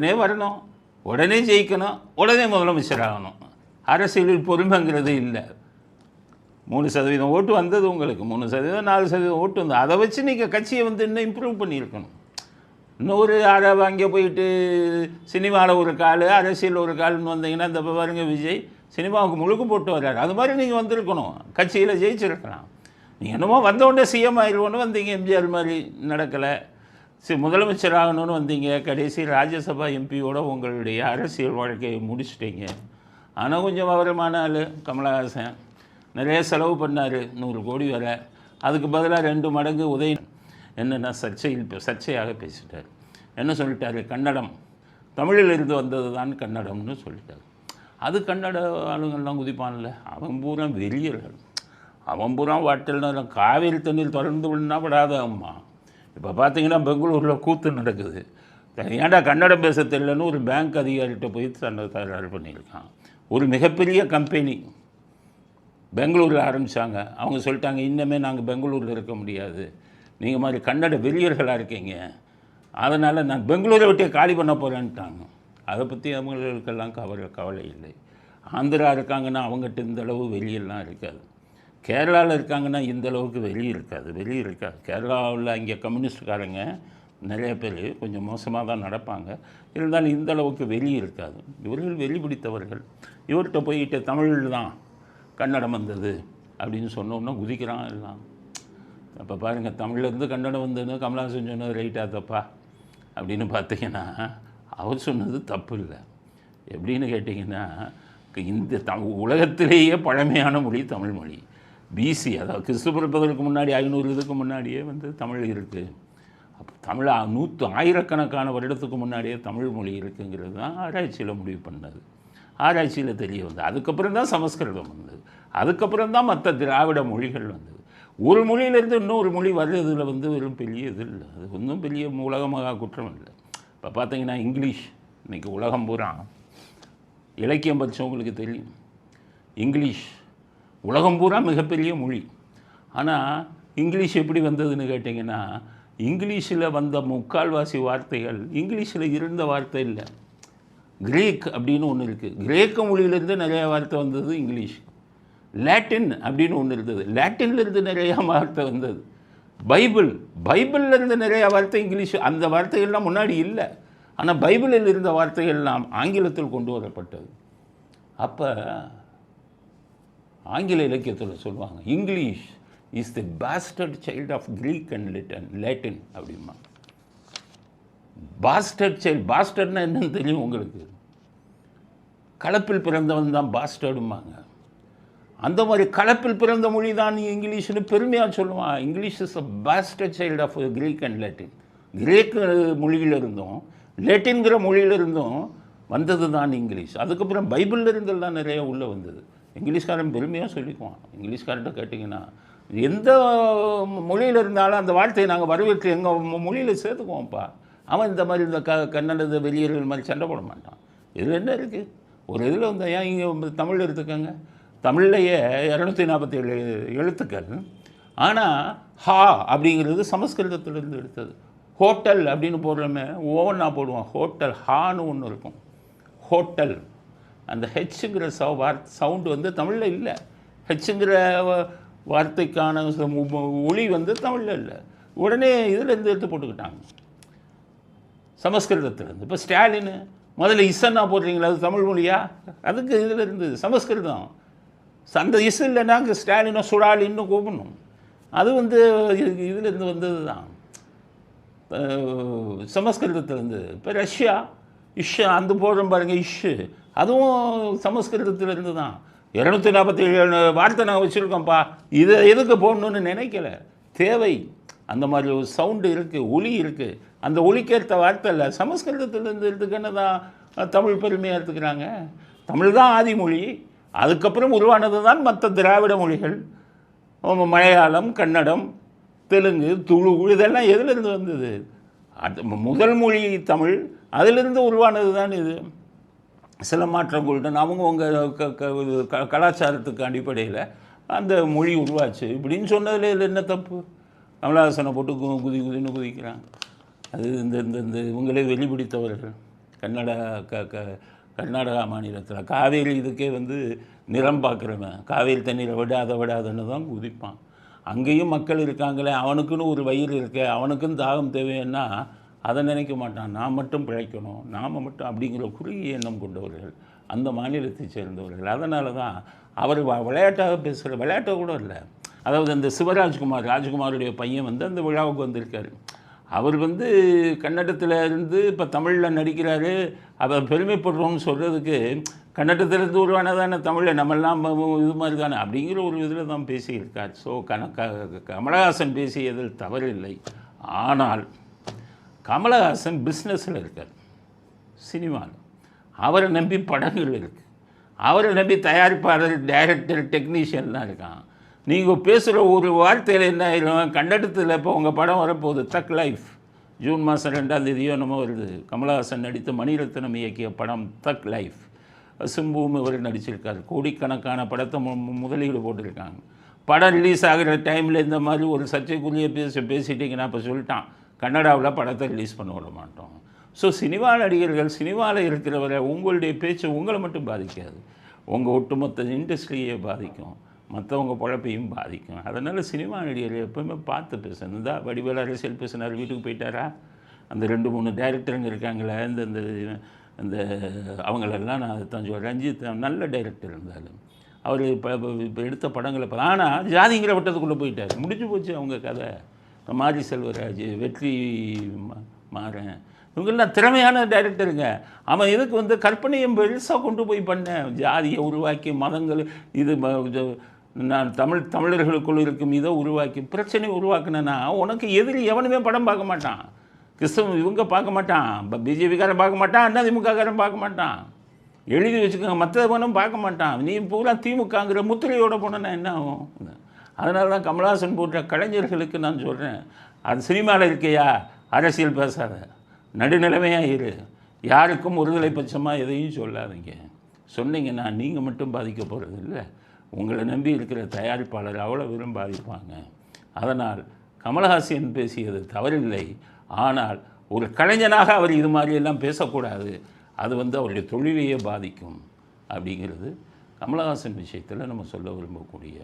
உடனே வரணும். உடனே ஜெயிக்கணும். உடனே முதலமைச்சர் ஆகணும். அரசியலில் பொறுமைங்கிறது இல்லை. மூணு சதவீதம் ஓட்டு வந்தது உங்களுக்கு. மூணு சதவீதம் நாலு சதவீதம் ஓட்டு வந்தது. அதை வச்சு நீங்கள் கட்சியை வந்து இன்னும் இம்ப்ரூவ் பண்ணியிருக்கணும். இன்னொரு அரை அங்கே போயிட்டு சினிமாவில் ஒரு கால் அரசியல் ஒரு கால்னு வந்தீங்கன்னா இந்த பாருங்க விஜய் சினிமாவுக்கு முழுக்க போட்டு வர்றாரு. அது மாதிரி நீங்கள் வந்திருக்கணும். கட்சியில் ஜெயிச்சிருக்கலாம். நீங்கள் என்னமோ வந்த உடனே சிஎம் ஆயிடுவோன்னு வந்தீங்க. எம்ஜிஆர் மாதிரி நடக்கலை. சரி முதலமைச்சர் ஆகணும்னு வந்தீங்க. கடைசி ராஜ்யசபா எம்பியோட உங்களுடைய அரசியல் வாழ்க்கையை முடிச்சிட்டீங்க. ஆனால் கொஞ்சம் விவரமான ஆள் கமலஹாசன். நிறைய செலவு பண்ணார் நூறு கோடி வர. அதுக்கு பதிலாக ரெண்டு மடங்கு உதய என்னென்னா சர்ச்சையில் சர்ச்சையாக பேசிட்டார். என்ன சொல்லிட்டார்? கன்னடம். தமிழில் இருந்து வந்தது தான் கன்னடம்னு சொல்லிட்டார். அது கன்னட ஆளுங்கள்லாம் குதிப்பான்ல. அவன் பூரா வெறியர்கள் அவன் பூரா வாட்டல் காவேரி தண்ணீர் திறந்து விடனா விடாத அம்மா. இப்போ பார்த்தீங்கன்னா பெங்களூரில் கூத்து நடக்குது. ஏன்டா கன்னடம் பேச தெரியலன்னு ஒரு பேங்க் அதிகாரிகிட்ட போய் தன்னை தயார் பண்ணியிருக்கான். ஒரு மிகப்பெரிய கம்பெனி பெங்களூரில் ஆரம்பித்தாங்க அவங்க சொல்லிட்டாங்க இன்னமே நாங்கள் பெங்களூரில் இருக்க முடியாது. நீங்கள் மாதிரி கன்னட வெறியர்களாக இருக்கீங்க. அதனால் நான் பெங்களூரை விட்டே காலி பண்ண போகிறேன்ட்டாங்க அதை பற்றி அவங்களுக்கெல்லாம் கவலை கவலை இல்லை. ஆந்திரா இருக்காங்கன்னா அவங்ககிட்ட இந்த அளவு வெளியெல்லாம் இருக்காது. கேரளாவில் இருக்காங்கன்னா இந்த அளவுக்கு வெளியே இருக்காது வெளியே இருக்காது. கேரளாவில் இங்கே கம்யூனிஸ்ட்காரங்க நிறைய பேர் கொஞ்சம் மோசமாக தான் நடப்பாங்க. இருந்தாலும் இந்த அளவுக்கு வெளியே இருக்காது. இவர்கள் வெளி பிடித்தவர்கள். இவர்கிட்ட போயிட்டு தமிழ் தான் கன்னடம் வந்தது அப்படின்னு சொன்னோன்னா குதிக்கிறான் எல்லாம். அப்போ பாருங்கள் தமிழ்லேருந்து கன்னடம் வந்ததுன்னு கமலஹாசன் சொன்னது ரைட்டா தப்பா? அப்படின்னு பார்த்தீங்கன்னா அவர் சொன்னது தப்பு இல்லை. எப்படின்னு கேட்டிங்கன்னா இந்த த உலகத்திலேயே பழமையான மொழி தமிழ் மொழி. பிசி அதாவது கிறிஸ்து பிறப்பதற்கு முன்னாடி ஐநூறு இதுக்கு முன்னாடியே வந்து தமிழ் இருக்குது அப்போ தமிழ் நூற்று ஆயிரக்கணக்கான வருடத்துக்கு முன்னாடியே தமிழ் மொழி இருக்குங்கிறது தான் ஆராய்ச்சியில் முடிவு பண்ணது. ஆராய்ச்சியில் தெரிய வந்தது. அதுக்கப்புறம் தான் சமஸ்கிருதம் வந்தது. அதுக்கப்புறம் தான் மற்ற திராவிட மொழிகள் வந்தது. ஒரு மொழியிலேருந்து இன்னொரு மொழி வர்றதுல வந்து வெறும் பெரிய இது இல்லை. அது ஒன்றும் பெரிய உலகமாக குற்றம் இல்லை. இப்போ பார்த்தீங்கன்னா இங்கிலீஷ். இன்றைக்கி உலகம் பூரா இலக்கியம் படித்தவங்களுக்கு தெரியும். இங்கிலீஷ் உலகம் பூரா மிகப்பெரிய மொழி. ஆனால் இங்கிலீஷ் எப்படி வந்ததுன்னு கேட்டிங்கன்னா இங்கிலீஷில் வந்த முக்கால்வாசி வார்த்தைகள் இங்கிலீஷில் இருந்த வார்த்தை இல்லை. கிரேக் அப்படின்னு ஒன்று இருக்குது கிரேக்க மொழியிலேருந்து நிறைய வார்த்தை வந்தது இங்கிலீஷ். லேட்டின் அப்படின்னு ஒன்று இருந்தது. லேட்டின்லேருந்து நிறையா வார்த்தை வந்தது. பைபிள் பைபிள்லேருந்து நிறையா நிறைய வார்த்தை இங்கிலீஷ். அந்த வார்த்தைகள்லாம் முன்னாடி இல்லை. ஆனால் பைபிளில் இருந்த வார்த்தைகள்லாம் ஆங்கிலத்தில் கொண்டு வரப்பட்டது. அப்போ ஆங்கில இலக்கியத்தில் சொல்லுவாங்க English is the bastard child of Greek and Latin Latin அப்படிமா பாஸ்டர்ட் சைல்டு பாஸ்டர்ட்னா என்னன்னு தெரியும் உங்களுக்கு. கலப்பில் பிறந்தவன் தான் பாஸ்டர்டுமாங்க அந்த மாதிரி கலப்பில் பிறந்த மொழி தான் நீ இங்கிலீஷ்னு பெருமையாக சொல்லுவான். English is a bastard child of Greek and Latin கிரேக்க மொழியில் இருந்தும் லேட்டின்கிற மொழியில இருந்தும் வந்தது தான் இங்கிலீஷ் அதுக்கப்புறம் பைபிள்ல இருந்தெல்லாம் நிறைய உள்ளே வந்தது. இங்கிலீஷ்காரன் பெருமையாக சொல்லிக்குவான். இங்கிலீஷ்காரன்ட்ட கேட்டிங்கன்னா எந்த மொழியில் இருந்தாலும் அந்த வார்த்தையை நாங்கள் வரவேற்று எங்கள் மொழியில் சேர்த்துக்குவோம்ப்பா. அவன் இந்த மாதிரி இந்த க கன்னடது வெளியர்கள் மாதிரி சண்டை போட மாட்டான். இதில் என்ன இருக்குது ஒரு இதில் வந்து ஏன் இங்கே தமிழ் எடுத்துக்கோங்க? தமிழ்லையே இரநூத்தி நாற்பத்தி ஏழு எழுத்துக்கள். ஆனால் ஹா அப்படிங்கிறது சமஸ்கிருதத்திலிருந்து எடுத்தது. ஹோட்டல் அப்படின்னு போடுறோமே ஓவனா போடுவோம். ஹோட்டல் ஹான்னு ஒன்று இருக்கும். ஹோட்டல். அந்த ஹெச்சுங்கிற சவு வார் சவுண்டு வந்து தமிழில் இல்லை. ஹெச்சுங்கிற வ- வார்த்தைக்கான ஒளி வந்து தமிழில் இல்லை. உடனே இதிலேருந்து எடுத்து போட்டுக்கிட்டாங்க. சமஸ்கிருதத்திலேருந்து. இப்போ ஸ்டாலின் முதல்ல இசன்னா போடுறீங்களா அது தமிழ் மொழியா? அதுக்கு இதில் இருந்து சமஸ்கிருதம். அந்த இசை இல்லைன்னா அங்கே ஸ்டாலினோ சுடாலின்னு கூப்பிடணும். அது வந்து இதுலேருந்து வந்தது தான் சமஸ்கிருதத்திலேருந்து. இப்போ ரஷ்யா இஷ் அந்த போடுறோம் பாருங்க இஷ். அதுவும் சமஸ்கிருதத்திலிருந்து தான் இரநூத்தி நாற்பத்தி ஏழு வார்த்தை நான் வச்சுருக்கோம்ப்பா இதை எதுக்கு போடணும்னு நினைக்கல. தேவை. அந்த மாதிரி ஒரு சவுண்டு இருக்குது ஒலி இருக்குது அந்த ஒலிக்கேற்ற வார்த்தை இல்லை. சமஸ்கிருதத்திலேருந்து இருக்குன்னு தான் தமிழ் பெருமையாக எடுத்துக்கிறாங்க? தமிழ் தான் ஆதிமொழி அதுக்கப்புறம் உருவானது தான் மற்ற திராவிட மொழிகள். மலையாளம் கன்னடம் தெலுங்கு துளு இதெல்லாம் எதிலிருந்து வந்தது? அது முதல் மொழி தமிழ். அதிலிருந்து உருவானது தான் இது. சில மாற்றங்களுடன் அவங்க உங்கள் க கலாச்சாரத்துக்கு அடிப்படையில் அந்த மொழி உருவாச்சு. இப்படின்னு சொன்னதில் இதில் என்ன தப்பு? கமலஹாசனை போட்டு கு- குதி குதின்னு குதிக்கிறாங்க. அது இந்த இந்த இந்த இவங்களே வெளிப்பிடித்தவர்கள் கன்னடா க க கர்நாடகா மாநிலத்தில் காவேரி இதுக்கே வந்து நிறம் பார்க்குறவன். காவேரி தண்ணீரை விடாத விடாதன்னு தான் குதிப்பான். அங்கேயும் மக்கள் இருக்காங்களே. அவனுக்குன்னு ஒரு வயிறு இருக்கே. அவனுக்குன்னு தாகம் தேவைன்னா அதை நினைக்க மாட்டான். நான் மட்டும் பிழைக்கணும். நாம் மட்டும் அப்படிங்கிற குறுகிய எண்ணம் கொண்டவர்கள் அந்த மாநிலத்தை சேர்ந்தவர்கள். அதனால தான் அவர் வ- விளையாட்டாக பேசுகிற விளையாட்டாக கூட இல்லை. அதாவது இந்த சிவராஜ்குமார் ராஜ்குமாருடைய பையன் வந்து அந்த விழாவுக்கு வந்திருக்காரு. அவர் வந்து கன்னடத்தில் இருந்து இப்போ தமிழில் நடிக்கிறாரு. அவர் பெருமைப்படுறோம்னு சொல்கிறதுக்கு கன்னடத்திலிருந்து உருவானதானே தமிழில் நம்மெல்லாம் இது மாதிரி தானே அப்படிங்கிற ஒரு இதில் தான் பேசியிருக்கார். ஸோ கன கமலஹாசன் பேசியதில் தவறில்லை. ஆனால் கமலஹாசன் பிஸ்னஸில் இருக்கார். சினிமாவில் அவரை நம்பி படங்கள் இருக்குது அவரை நம்பி தயாரிப்பாளர் டைரக்டர் டெக்னீஷியன்லாம் இருக்கான். நீங்கள் பேசுகிற ஒரு வார்த்தையில் என்ன ஆயிரும்? கண்டடத்தில் இப்போ உங்கள் படம் வரப்போகுது தக் லைஃப் ஜூன் மாதம் ரெண்டாம் தேதியோ என்னமோ வருது. கமலஹாசன் நடித்த மணிரத்னம் இயக்கிய படம் தக் லைஃப் சிம்புவும் இவர் நடிச்சிருக்கார். கோடிக்கணக்கான படத்தை மு முதலீடு போட்டிருக்காங்க. படம் ரிலீஸ் ஆகிற டைமில் இந்த மாதிரி ஒரு சர்ச்சைக்குரிய பேச பேசிட்டிங்கன்னா அப்போ சொல்லிட்டான். கன்னடாவில் படத்தை ரிலீஸ் பண்ண விட மாட்டோம். ஸோ சினிமா நடிகர்கள் சினிமாவில் இருக்கிறவரை உங்களுடைய பேச்சு உங்களை மட்டும் பாதிக்காது. உங்கள் ஒட்டுமொத்த இண்டஸ்ட்ரியை பாதிக்கும். மற்றவங்க பொழப்பையும் பாதிக்கும். அதனால் சினிமா நடிகர்கள் எப்போவுமே பார்த்து பேசணும். தான் வடிவேல் அரசியல் பேசினார் வீட்டுக்கு போயிட்டாரா? அந்த ரெண்டு மூணு டைரக்டருங்க இருக்காங்களே இந்த இந்த இந்த அவங்களெல்லாம் நான் தான் சொல்கிறேன் ரஞ்சித் நல்ல டைரக்டர் இருந்தாலும் அவர் இப்போ இப்போ எடுத்த படங்களை இப்போ ஆனால் ஜாதிங்கிற வட்டத்துக்குள்ளே போயிட்டார். முடிஞ்சு போச்சு அவங்க கதை. மாரி செல்வராஜ் வெற்றி மா- மாறன். இவங்கெல்லாம் திறமையான டைரக்டருங்க. அவன் இதுக்கு வந்து கற்பனையை பெருசாக கொண்டு போய் பண்ணேன் ஜாதியை உருவாக்கி மதங்கள் இது நான் தமிழ் தமிழர்களுக்குள் இருக்கும் இதை உருவாக்கி பிரச்சனை உருவாக்குனேன்னா உனக்கு எதிரி எவனுமே படம் பார்க்க மாட்டான். கிறிஸ்தவ இவங்க பார்க்க மாட்டான். பிஜேபிக்காரன் பார்க்க மாட்டான் அதிமுககாரன் பார்க்க மாட்டான். எழுதி வச்சுக்கோங்க மற்றவனும் பார்க்க மாட்டான். நீ பூரா திமுகங்கிற முத்திரையோடு போனேன்னா என்ன ஆகும்? அதனால தான் கமலஹாசன் போன்ற கலைஞர்களுக்கு நான் சொல்கிறேன் அது சினிமாவில் இருக்கையா? அரசியல் பேசாத. நடுநிலைமையாக இரு. யாருக்கும் ஒருதலை பட்சமாக எதையும் சொல்லாதீங்க. சொன்னீங்கன்னா நீங்கள் மட்டும் பாதிக்க போகிறது இல்லை. உங்களை நம்பி இருக்கிற தயாரிப்பாளர் அவ்வளோ பேரும் பாதிப்பாங்க. அதனால் கமலஹாசன் பேசியது தவறில்லை. ஆனால் ஒரு கலைஞனாக அவர் இது மாதிரியெல்லாம் பேசக்கூடாது. அது வந்து அவருடைய தொழிலையே பாதிக்கும். அப்படிங்கிறது கமலஹாசன் விஷயத்தில் நம்ம சொல்ல விரும்பக்கூடிய